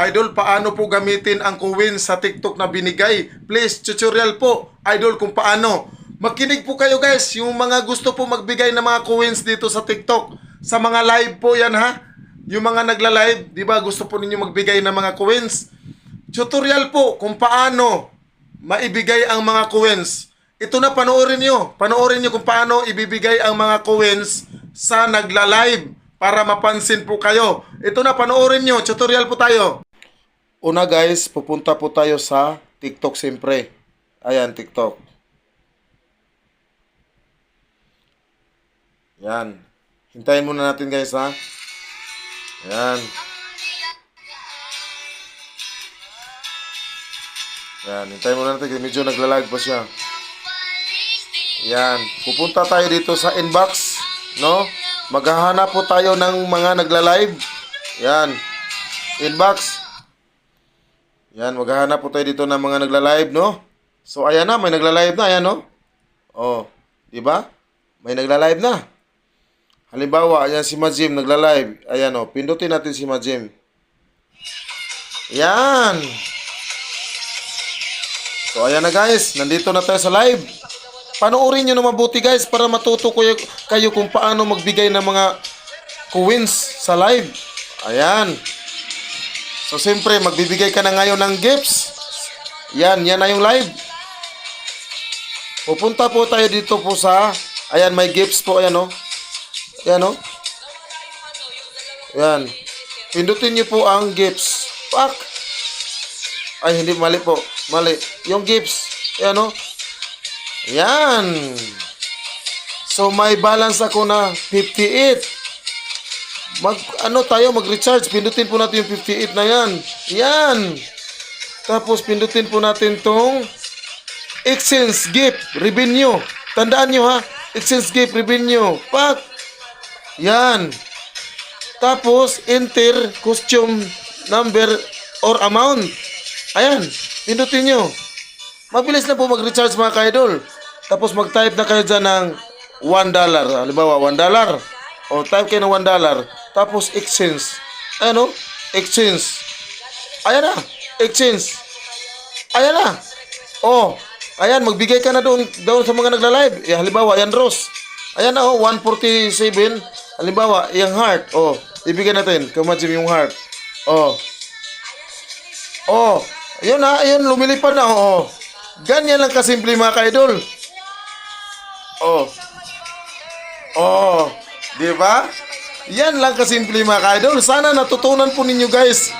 Idol, paano po gamitin ang coins sa TikTok na binigay? Please, tutorial po. Idol, kung paano. Makinig po kayo guys, yung mga gusto po magbigay ng mga coins dito sa TikTok. Sa mga live po yan ha. Yung mga nagla-live, di ba gusto po ninyo magbigay ng mga coins? Tutorial po kung paano maibigay ang mga coins. Ito na panoorin nyo. Panoorin nyo kung paano ibibigay ang mga coins sa nagla-live para mapansin po kayo. Ito na panoorin nyo. Tutorial po tayo. Una guys, pupunta po tayo sa TikTok siyempre. Ayan, TikTok. Yan. Hintayin muna natin guys ha. Yan. Yan, hintayin muna natin medyo naglalag pa siya. Yan. Pupunta tayo dito sa inbox, no? Maghahanap po tayo ng mga nagla-live. Yan. Inbox. Yan, maghahanap po tayo dito ng mga nagla-live, no? So, ayan na, may nagla-live na, ayan, no? Oh, di ba? May nagla-live na. Halimbawa, ayan si Majim nagla-live. Ayan, oh, pindutin natin si Majim. Yan. So, ayan na guys. Nandito na tayo sa live. Panoorin nyo na mabuti guys para matuto kayo, kayo kung paano magbigay ng mga coins sa live. Ayan. So, siyempre, magbibigay ka na ngayon ng gifts. Yan, yan na yung live. Pupunta po tayo dito po sa, ayan, may gifts po, ayan o. Ayan o. Ayan. Pindutin niyo po ang gifts. Pak! Ay, hindi, mali po. Mali. Yung gifts. Ayan o. Ayan. So, may balance ako na 58. Mag, ano tayo, mag-recharge. Pindutin po natin yung 58 na yan. Yan. Tapos, pindutin po natin tong exchange gift revenue. Tandaan nyo ha. Exchange gift revenue. Pak! Yan. Tapos, enter costume number or amount. Ayan. Pindutin nyo. Mabilis na po mag-recharge mga ka-idol. Tapos mag-type na kayo dyan ng $1. Halimbawa, $1. O type kayo ng $1. Tapos exchange. Ayan o. Exchange. Ayan na. Exchange. Ayan na. Oh. Ayan, magbigay ka na doon, doon sa mga nagla-live. Eh, halimbawa, ayan Rose. Ayan na oh, 147. Halimbawa, yung heart. Oh, ibigay natin. Kamajim yung heart. Oh. Oh. Ayun na, ayun, lumilipad na. Oh. Ganyan lang kasimple mga ka-idol. Oh. Oh. Di ba? Yan lang kasimple mga ka-idol. Sana natutunan po ninyo guys